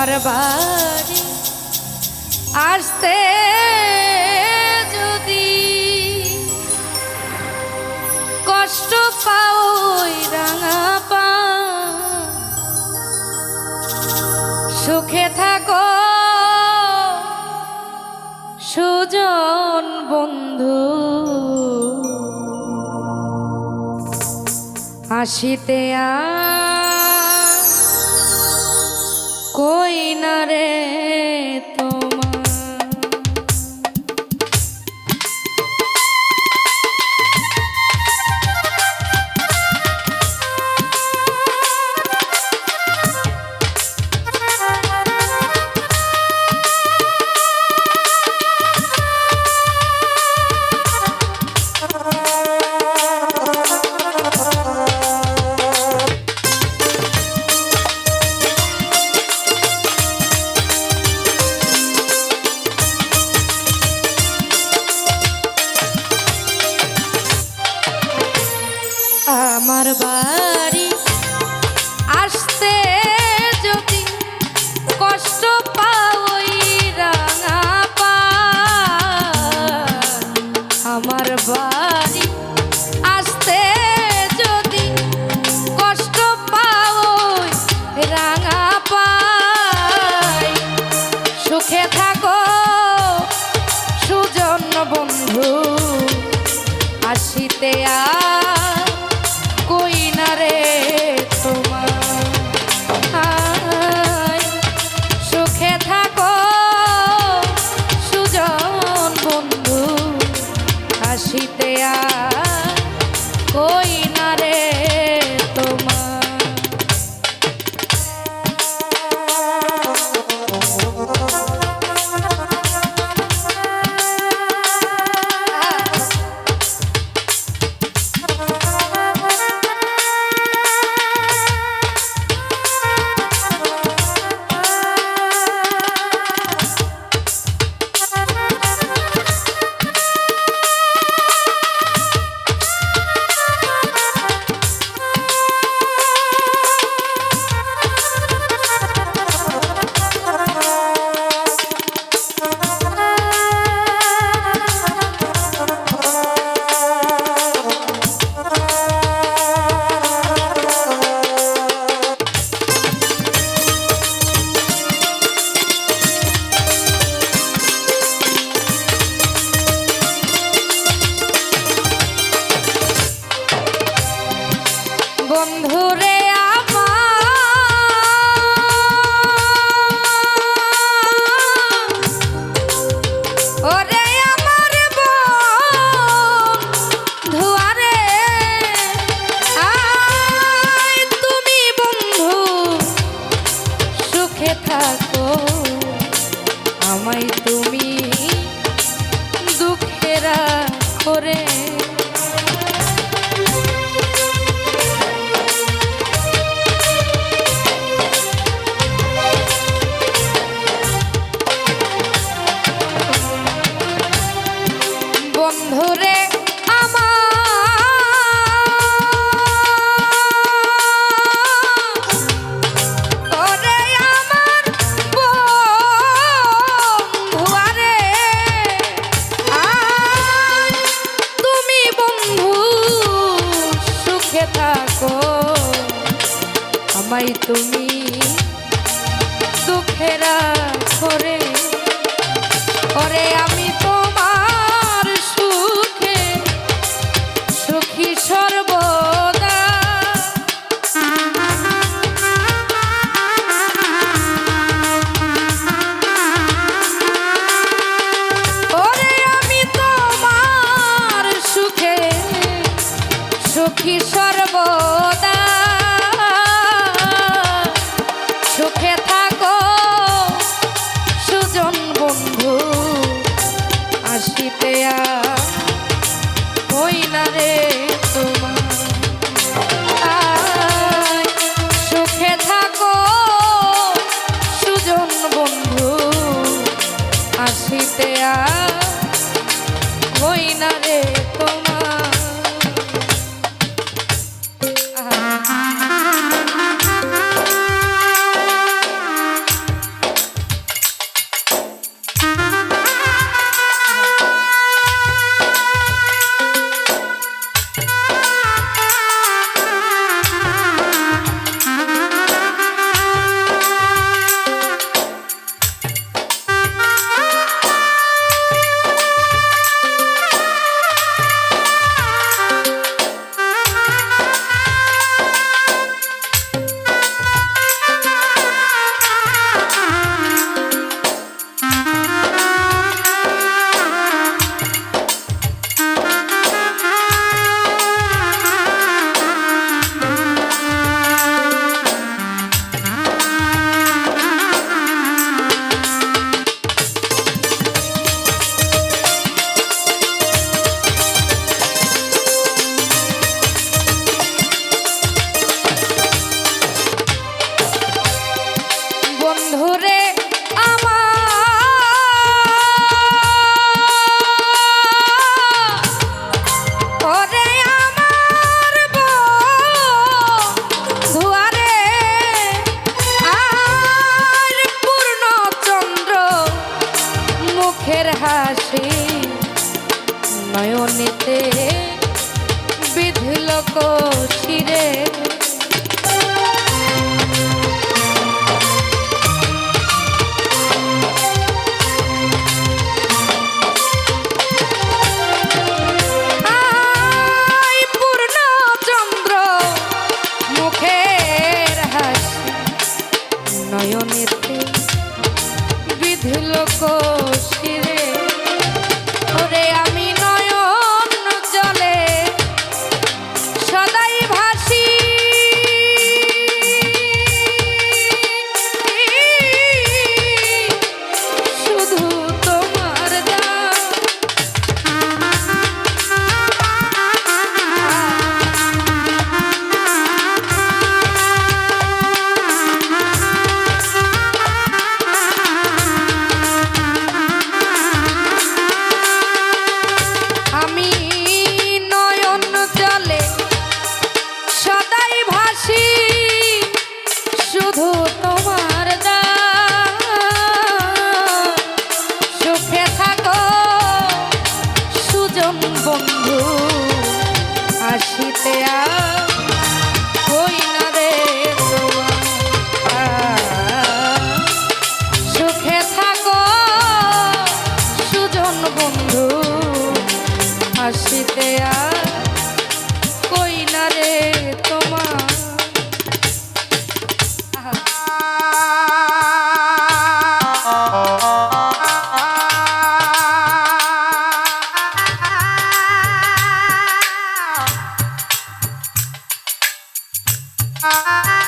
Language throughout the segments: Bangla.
তোমার বাড়ি আসতে যদি কষ্ট পাও রাঙা পা সুখে থাকো। সুজন বন্ধু আসিতে আ দেখিতে হই না রে তোমার সুখে থাকো সুজন বন্ধু আসিতে আর Música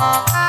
Música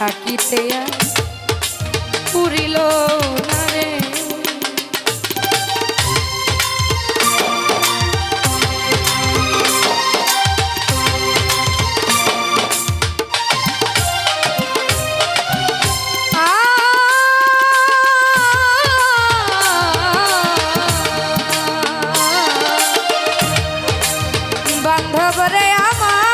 থাকিতে পুরিল না রে। বান্ধব রে আমার